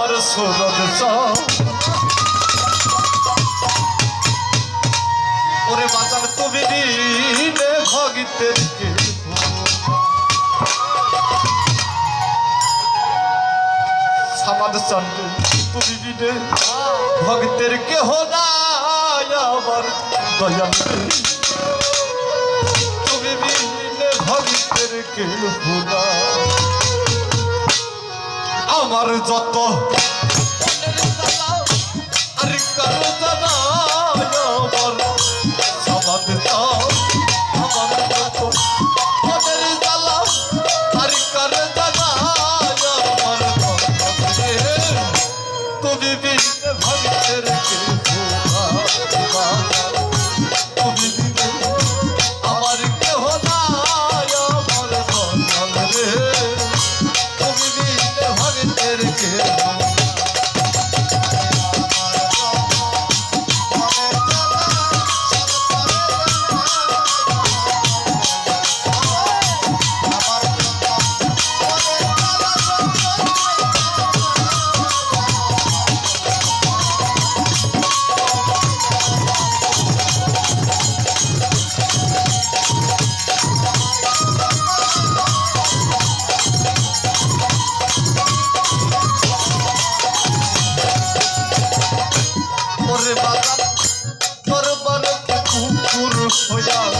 আমার সুরত ওরে বাজার তুমি দিলে ভগিতের কে চন্দ্র তুমি দিলে ভক্তের কেহ নাই। আমার যত ওই দাও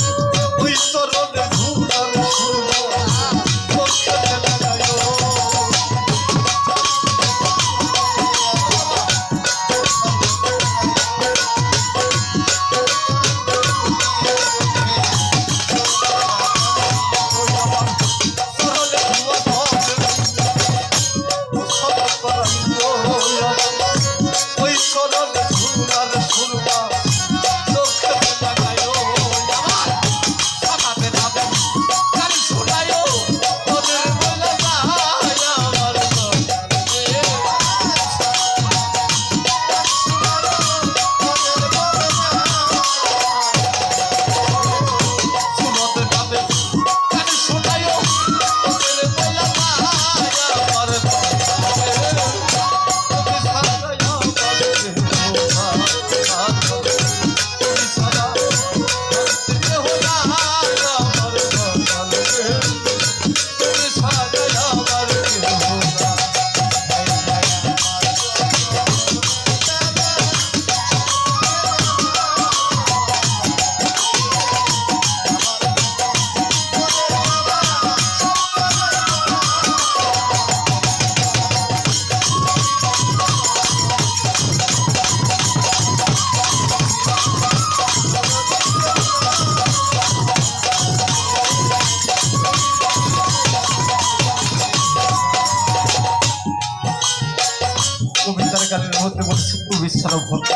হতে বলছি শুক্র বিস্তার ভক্ত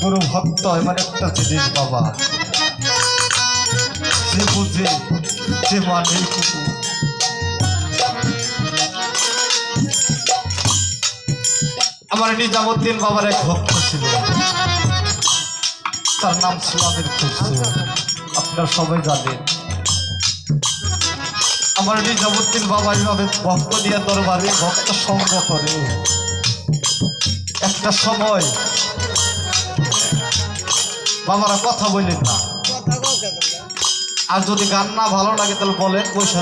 গুরু ভক্ত এমন একটা জিনিস বাবা। সে বুঝে যে মানে আমার নিজামুদ্দিন বাবার এক ভক্ত ছিল। তার নাম সুলামের খুশি আপনারা সবাই জানেন। আমার এই নিজামুদ্দিন বাবা এইভাবে ভক্ত দিয়ে দরবারে ভক্ত সঙ্গ করে। একটা সময় বাবারা কথা বললেন না। আর যদি গান না ভালো লাগে তাহলে বলেন, পয়সা